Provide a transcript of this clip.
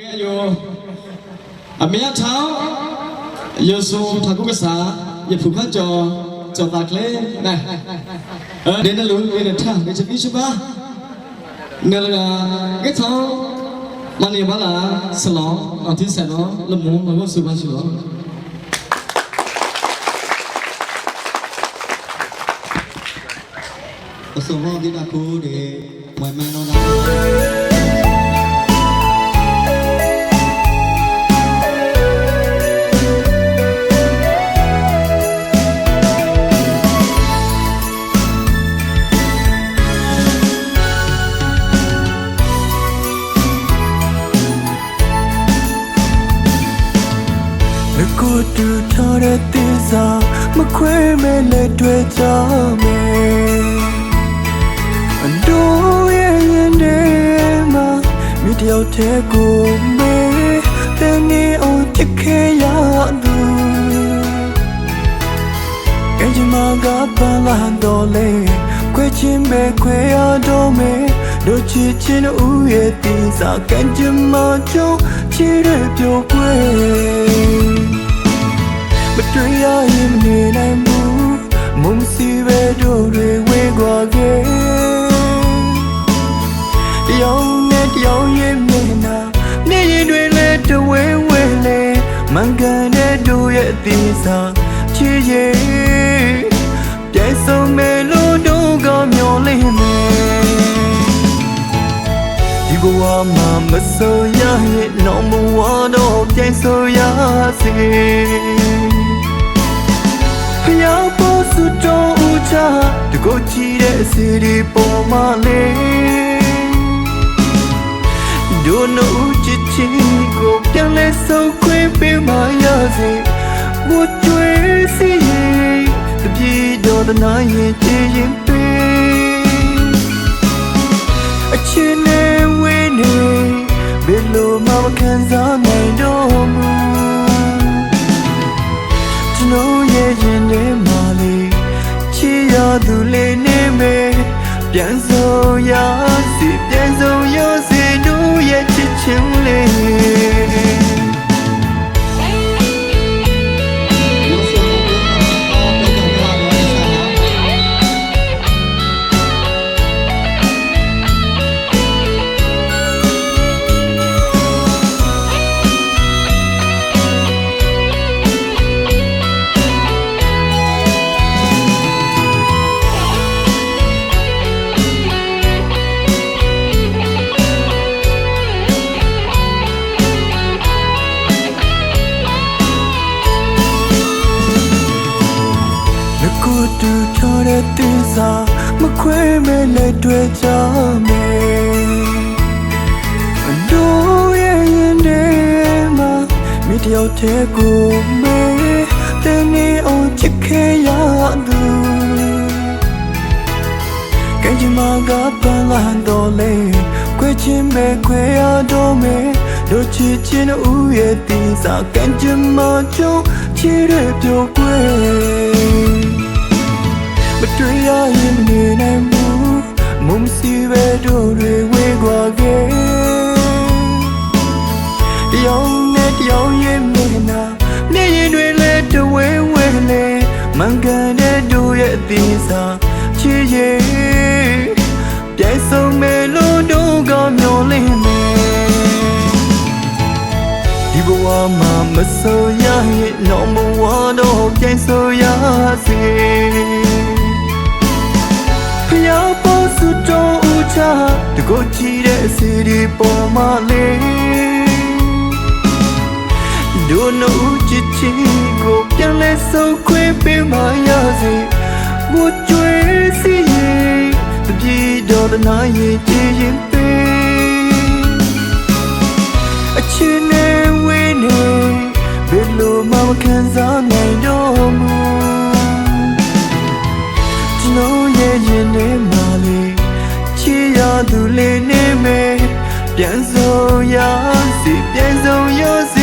ကဲယောအမေထောင်းယေဆုထာကုကစားယဖုခကြောကြောတာကလေနိုင်အဲဒီနလူဒီထမ်းဒီချပိစပါနယ်လာကဲထောင်းမနီမလာဆလောအတိဆနောလမုံမဆူပါရှိလောအစုံမောဒီနာကိုတဲ့မွိုင်မန်တော့နာ ငကိုတူထားတဲ့သစ္စာမခွဲမဲ့လက်တွေ့ကြမယ်အတို့ရဲ့ရင်ထဲမှာမိတယောက်တည်းကိုမေးတဲ့နေအောင်ချစ်ခဲ့ရသူကဲချင်မကပန်းလာတော့လေခွေချင်းပဲခွေရတော့မယ် တို့ချစ်ချင်းဦးရဲ့တင်စားကံကြမ္မာချုံချစ်ရပြောကွယ်မတွေ့ရရင်မနေနိုင်ဘူးမုံစီပဲတို့တွေဝေခွာခဲ့တယောက်နဲ့တယောက်ရဲ့မျက်နှာမျက်ရည်တွေလည်းတဝဲဝဲလေမန်ကန်တဲ့တို့ရဲ့အသေးစားချစ်ရဲ့ ဝမှာမဆိုရရဲ့ number 1တော့ပြန်ဆိုရစေဖျောက်ဖို့စုတော်ဦးချတကိုချီတဲ့စီဒီပေါ်မှာလေဒုနုချစ်ချီကိုပြန်လဲဆုံးခွင့်ပေးမရစေဘုကျွေးစီရင်တပြေတော်တနာရင်ချင်ရင် ထားတဲ့တင်းစာမခွဲမဲ့လက်တွေ့ကြမယ်အတို့ရဲ့ရင်ထဲမှာမိတယောက်တည်းကိုမေးတဲ့နေအောင်ချစ်ခဲ့ရသူကဲချင်မကပန်းလာတော့လေခွေချင်းပဲခွေရတော့မယ်တို့ချစ်ချင်းဦးရဲ့တင်စားကံကြမ္မာကျုံချစ်ရပြောကွယ် မတွေ့ရရင်မနေနိုင်ဘူးမုံစီပဲတို့တွေဝေခွာခဲ့တယောက်နဲ့တယောက်ရဲ့မျက်နှာမျက်ရည်တွေလည်းတဝဲဝဲလေမန်ကန်တဲ့တို့ရဲ့အသေးစားချစ်ရဲ့ပြိုင်ဆုံးမဲ့လို့တို့ကမျောလင်းမယ်ဒီဘဝမှာမဆိုရရဲ့ number 1တော့ပြိုင်ဆိုရစေ ဖျောက်ဖို့စုတော်ဦးချတကိုချီတဲ့စီဒီပေါ်မှာလေဒုနုချစ်ချီကိုပြန်လဲဆုံးခွင့်ပေးမရစေဘုကျွေးစီရင်တပြေတော်တနာရင်ကြည်ရင် သူလေး